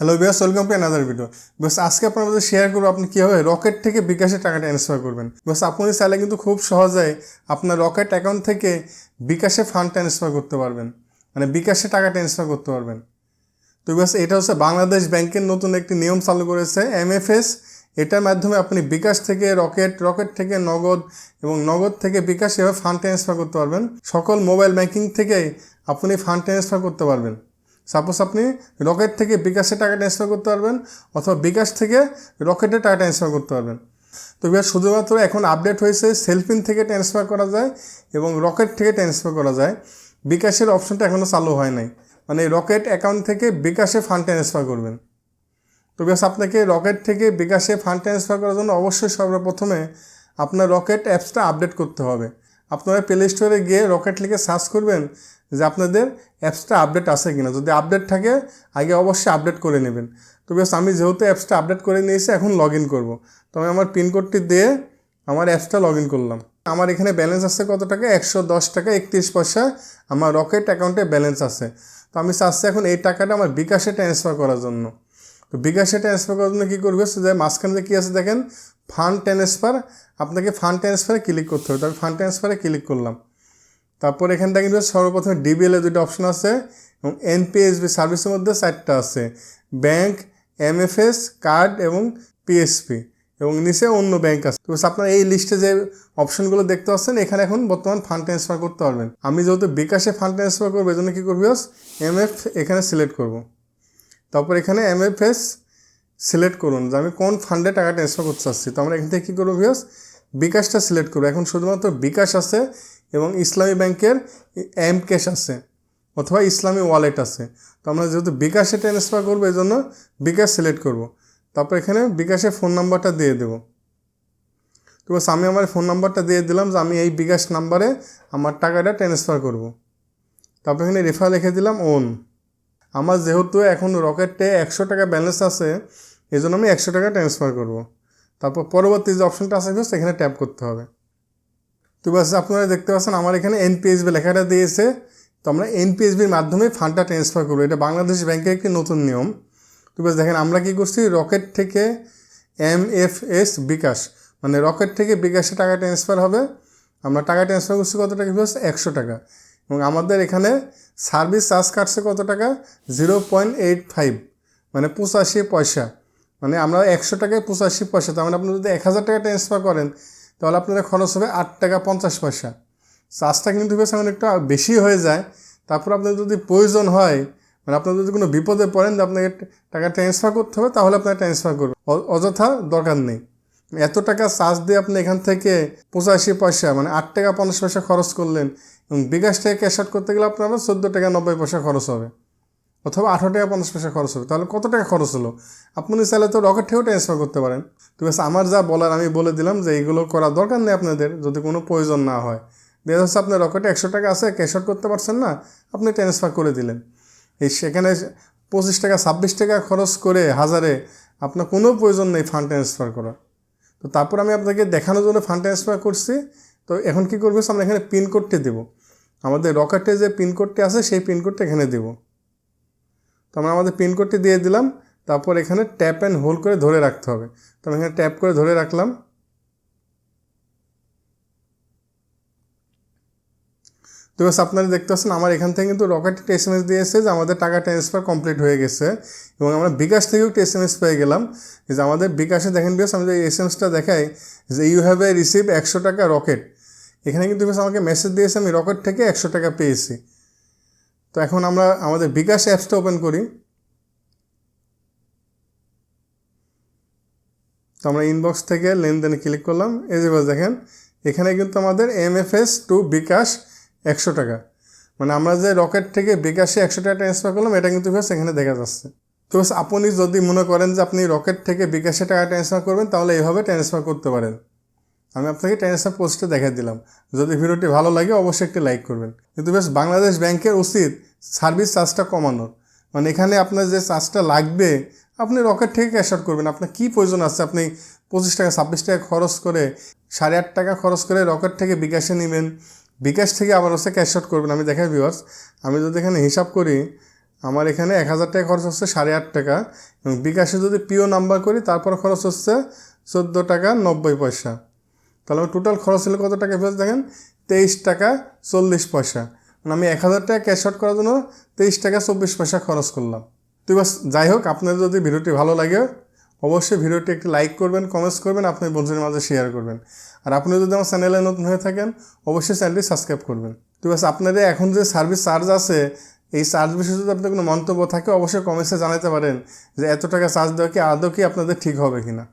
Hello Beas welcome to another video বাস আজকে আপনার মধ্যে শেয়ার করব আপনি কীভাবে রকেট থেকে বিকাশে টাকা ট্রান্সফার করবেন। বাস আপনি চাইলে কিন্তু খুব সহজে আপনার রকেট অ্যাকাউন্ট থেকে বিকাশে ফান্ড ট্রান্সফার করতে পারবেন। মানে বিকাশে টাকা ট্রান্সফার করতে পারবেন। তো বাস এটা হচ্ছে বাংলাদেশ ব্যাংকের নতুন একটি নিয়ম চালু করেছে এমএফএস এটার মাধ্যমে আপনি বিকাশ থেকে রকেট রকেট থেকে নগদ এবং নগদ থেকে বিকাশ এভাবে ফান্ড ট্রান্সফার করতে পারবেন। সকল মোবাইল ব্যাংকিং থেকে আপনি ফান্ড ট্রান্সফার করতে পারবেন। সাপোজ আপনি রকেট থেকে বিকাশে টাকা ট্রান্সফার করতে পারবেন অথবা বিকাশ থেকে রকেটে টাকা ট্রান্সফার করতে পারবেন। তো এবার শুধুমাত্র এখন আপডেট হয়েছে সেলফিন থেকে ট্রান্সফার করা যায় এবং রকেট থেকে ট্রান্সফার করা যায়। বিকাশের অপশনটা এখনও চালু হয় নাই। মানে রকেট অ্যাকাউন্ট থেকে বিকাশে ফান্ড ট্রান্সফার করবেন। তো বেশ আপনাকে রকেট থেকে বিকাশে ফান্ড ট্রান্সফার করার জন্য অবশ্যই সর্বপ্রথমে আপনার রকেট অ্যাপসটা আপডেট করতে হবে। আপনারা প্লে স্টোরে গিয়ে রকেট লিখে সার্চ করবেন যে আপনাদের অ্যাপসটা আপডেট আছে কিনা। যদি আপডেট থাকে, আগে অবশ্যই আপডেট করে নেবেন। তো বেশ, আমি যেহেতু অ্যাপসটা আপডেট করে নিয়েছি, এখন লগ ইন করব। তো আমি আমার পিনকোডটি দিয়ে আমার অ্যাপসটা লগ ইন করলাম। আমার এখানে ব্যালেন্স আছে কত টাকা? একশো দশ টাকা, একত্রিশ পয়সা। আমার রকেট অ্যাকাউন্টে ব্যালেন্স আছে। তো আমি চাচ্ছি এখন এই টাকাটা আমার বিকাশে ট্রান্সফার করার জন্য। তো বিকাশে ট্রান্সফার করার জন্য কী করবে? যে মাঝখানে যে কী আছে দেখেন ফান্ড ট্রান্সফার আপনাকে ফান্ড ট্রান্সফারে ক্লিক করতে হবে। তো আমি ফান্ড ট্রান্সফারে ক্লিক করলাম। তারপর এখান থেকে কিন্তু সর্বপ্রথমে ডিবিএল এর দুটো অপশন আছে এবং এনপিএসবি সার্ভিসের মধ্যে চারটা আছে। ব্যাংক এমএফএস কার্ড এবং পিএসপি এবং নিচে অন্য ব্যাংক আছে। তো আপনার এই লিস্টে যে অপশনগুলো দেখতে পাচ্ছেন, এখানে এখন বর্তমান ফান্ড ট্রান্সফার করতে পারবেন। আমি যেহেতু বিকাশে ফান্ড ট্রান্সফার করব জন্য কী করবি এমএফ এখানে সিলেক্ট করব। তারপর এখানে এমএফএস সিলেক্ট করুন। যে আমি কোন ফান্ডে টাকা ট্রান্সফার করতে চাচ্ছি। তো আমরা এখান থেকে কী করব ভিওস বিকাশটা সিলেক্ট করব। এখন শুধুমাত্র বিকাশ আছে এবং ইসলামী ব্যাংকের এম ক্যাশ আছে অথবা ইসলামী ওয়ালেট আছে। তো আমরা যেহেতু বিকাশে ট্রান্সফার করব এই জন্য বিকাশ সিলেক্ট করব। তারপর এখানে বিকাশের ফোন নাম্বারটা দিয়ে দেবো। তো বাস আমি আমার ফোন নাম্বারটা দিয়ে দিলাম যে আমি এই বিকাশ নাম্বারে আমার টাকাটা ট্রান্সফার করব। তারপর এখানে রেফার লিখে দিলাম ওন আমার যেহেতু এখন রকেটে একশো টাকা ব্যালেন্স আছে এই জন্য আমি একশো টাকা ট্রান্সফার করব। তারপর পরবর্তী যে অপশনটা আছে সেখানে ট্যাপ করতে হবে। তো বাস আপনারা দেখতে পাচ্ছেন আমার এখানে এনপিএসবি লেখাটা দিয়েছে। তো আমরা এনপিএসবির মাধ্যমে ফান্ডটা ট্রান্সফার করব। এটা বাংলাদেশ ব্যাংকের একটি নতুন নিয়ম। তো বাস দেখেন আমরা কী করছি? রকেট থেকে এম এফ এস বিকাশ। মানে রকেট থেকে বিকাশে টাকা ট্রান্সফার হবে। আমরা টাকা ট্রান্সফার করছি কত টাকা? বিকজ একশো টাকা। এবং আমাদের এখানে সার্ভিস চার্জ কাটছে কত টাকা? জিরো পয়েন্ট এইট ফাইভ মানে পঁচাশি পয়সা। মানে আমরা একশো টাকায় পঁচাশি পয়সা, তার মানে আপনি যদি এক হাজার টাকা ট্রান্সফার করেন, তাহলে আপনাদের খরচ হবে আট টাকা পঞ্চাশ পয়সা। চার্জটা কিন্তু বেশ একটু বেশি হয়ে যায়। তারপর আপনার যদি প্রয়োজন হয় মানে আপনার যদি কোনো বিপদে পড়েন আপনাকে টাকা ট্রান্সফার করতে হবে, তাহলে আপনার ট্রান্সফার করবে অযথা দরকার নেই। এত টাকা চার্জ দিয়ে আপনি এখান থেকে পঁচাশি পয়সা মানে আট টাকা পঞ্চাশ পয়সা খরচ করলেন বিকাশ থেকে ক্যাশ আউট করতে গেলে আপনার চোদ্দ টাকা নব্বই পয়সা খরচ হবে। অথবা আঠারো টাকা পঞ্চাশ পয়সা খরচ হবে। তাহলে কত টাকা খরচ হলো? আপনি চাইলে তো রকেট ট্রান্সফার করতে পারেন। তো ব্যাস আমার যা বলার আমি বলে দিলাম যে এইগুলো করার দরকার নেই আপনাদের, যদি কোনো প্রয়োজন না হয়। দেখা যাচ্ছে আপনার রকেটে একশো টাকা আছে ক্যাশ আউট করতে পারছেন না, আপনি ট্রান্সফার করে দিলেন। এই সেখানে পঁচিশ টাকা, ছাব্বিশ টাকা খরচ করে হাজারে আপনার কোনো প্রয়োজন নেই ফান্ড ট্রান্সফার করার। তো তারপর আমি আপনাকে দেখানোর জন্য ফান্ড ট্রান্সফার করছি। তো এখন কী করব? আমরা এখানে পিনকোডটি দেবো। আমাদের রকেটে যে পিন পিনকোডটি আছে, সেই পিনকোডটা এখানে দেবো। তো আমরা আমাদের পিনকোডটি দিয়ে দিলাম। তারপর এখানে ট্যাপ অ্যান্ড হোল্ড করে ধরে রাখতে হবে। তো আমি এখানে ট্যাপ করে ধরে রাখলাম। তো বাস আপনারা দেখতে পাচ্ছেন, আমার এখান থেকে কিন্তু রকেট এম এস দিয়েছে যে আমাদের টাকা ট্রান্সফার কমপ্লিট হয়ে গেছে। এবং আমরা বিকাশ থেকেও একটা এস এম এস পেয়ে গেলাম। যে আমাদের বিকাশে দেখেন বেশ আমি যে এস এম এসটা দেখাই, যে ইউ হ্যাভ এ রিসিভ একশো টাকা রকেট এখানে কিন্তু বেশ আমাকে মেসেজ দিয়েছে, আমি রকেট থেকে একশো টাকা পেয়েছি। তো এখন আমরা আমাদের বিকাশ অ্যাপসটা ওপেন করি। তো আমরা ইনবক্স থেকে লেনদেনে ক্লিক করলাম। এই যে দেখেন, এখানে কিন্তু আমাদের M F S to bKash একশো টাকা। মানে আমরা যে রকেট থেকে বিকাশে একশো টাকা ট্রান্সফার করলাম, এটা কিন্তু বেশ এখানে দেখা যাচ্ছে। তো আপনি যদি মনে করেন যে আপনি রকেট থেকে বিকাশে টাকা ট্রান্সফার করবেন, তাহলে এইভাবে ট্রান্সফার করতে পারেন। আমি আপনাকে ট্রান্সফার পোস্টে দেখা দিলাম। যদি ভিডিওটি ভালো লাগে, অবশ্যই একটি লাইক করবেন। কিন্তু বেশ, বাংলাদেশ ব্যাংকের উচিত সার্ভিস চার্জটা কমানোর। মানে এখানে আপনার যে চার্জটা লাগবে, আপনি রকেট থেকে ক্যাশ আউট করবেন। আপনার কী প্রয়োজন আছে? আপনি পঁচিশ টাকা, ছাব্বিশ টাকা খরচ করে, সাড়ে আট টাকা খরচ করে রকেট থেকে বিকাশে নেবেন। বিকাশ থেকে আবার হচ্ছে ক্যাশ আউট করবেন। আমি দেখাই ভিওয়ার্স আমি যদি এখানে হিসাব করি, আমার এখানে এক হাজার টাকা খরচ হচ্ছে সাড়ে আট টাকা। এবং বিকাশে যদি পিও নাম্বার করি, তারপর খরচ হচ্ছে চোদ্দ টাকা নব্বই পয়সা। তাহলে আমার টোটাল খরচ হলো কত টাকা ফেরত দেখেন? তেইশ টাকা চল্লিশ পয়সা। মানে আমি এক হাজার টাকা ক্যাশ আউট করার জন্য তেইশ টাকা চব্বিশ পয়সা খরচ করলাম। তো বাস যাই হোক আপনার যদি ভিডিওটি ভালো লাগে, অবশ্যই ভিডিওটি একটি লাইক করবেন কমেন্টস করবেন আপনার বন্ধুদের মাঝে শেয়ার করবেন। আর আপনি যদি আমার চ্যানেলে নতুন হয়ে থাকেন, অবশ্যই চ্যানেলটি সাবস্ক্রাইব করবেন। তো বাস আপনাদের এখন যে সার্ভিস চার্জ আছে, এই চার্জ বিষয়ে যদি আপনার কোনো মন্তব্য থাকে, অবশ্যই কমেন্টসে জানাতে পারেন যে এত টাকা চার্জ দেওয়া কি, আদৌ কি আপনাদের ঠিক হবে কিনা।